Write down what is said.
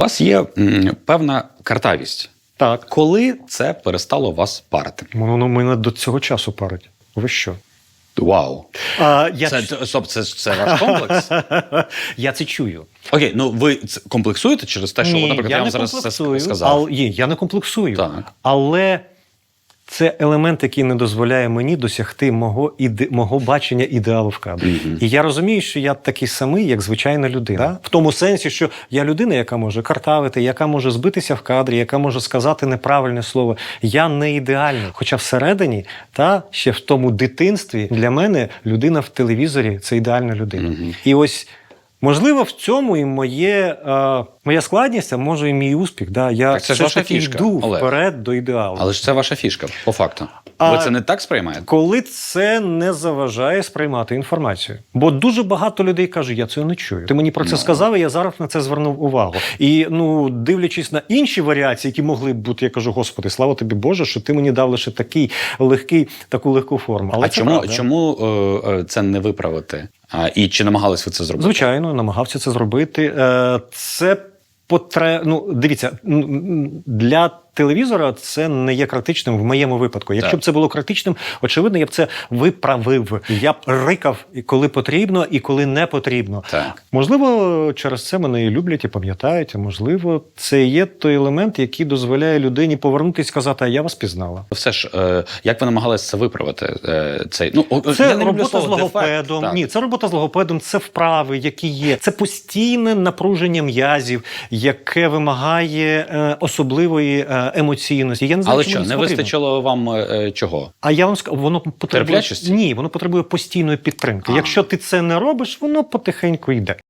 У вас є м, певна картавість. Так. Коли це перестало вас парити? Воно мене до цього часу парить. Ви що? Вау! А, я, Це, це, стоп, це, це ваш комплекс? я це чую. Окей, ну ви це комплексуєте через те, що, Ні, наприклад, я, я вам зараз це комплексую, сказав. Але, ні, я не комплексую. Так. Але це елемент, який не дозволяє мені досягти мого, іде, мого бачення ідеалу в кадрі. Мгм. І я розумію, що я такий самий, як звичайна людина. В тому сенсі, що я людина, яка може картавити, яка може збитися в кадрі, яка може сказати неправильне слово. Я не ідеальний. Хоча всередині, та ще в тому дитинстві, для мене людина в телевізорі це ідеальна людина. Мгм. І ось. Можливо, в цьому і моє, е, моя складність, а може і мій успіх. Да? Я Так це ж ваша фішка, йду Олег. вперед до ідеалу. Але ж це ваша фішка, по факту. А- Ви це не так сприймаєте? Коли це не заважає сприймати інформацію. Бо дуже багато людей кажуть, я цього не чую. Ти мені про це Ну. сказав, і я зараз на це звернув увагу. І ну, дивлячись на інші варіації, які могли б бути, я кажу, Господи, слава тобі Боже, що ти мені дав лише такий легкий, таку легку форму. Але а чому, правда. чому е, е, це не виправити? А, і чи намагались ви це зробити? Звичайно, намагався це зробити. Е, Це потре... ну, дивіться, для телевізора це не є критичним в моєму випадку. Якщо Так. б це було критичним, очевидно, я б це виправив. Я б рикав, і коли потрібно, і коли не потрібно. Так. Можливо, через це мене і люблять і пам'ятають. Можливо, це є той елемент, який дозволяє людині повернутися і сказати, а я вас пізнала. Все ж, е, як ви намагалися це виправити? Е, цей, ну, Це я не робота з слово дефект. логопедом. Ні, це робота з логопедом, це вправи, які є. Це постійне напруження м'язів, яке вимагає е, особливої е, емоційності. Я не знаю, Але чому що, не потрібно. вистачило вам е, е, чого? А я вам скажу, воно потребує Терплячості? ні, воно потребує постійної підтримки. Якщо ти це не робиш, воно потихеньку йде.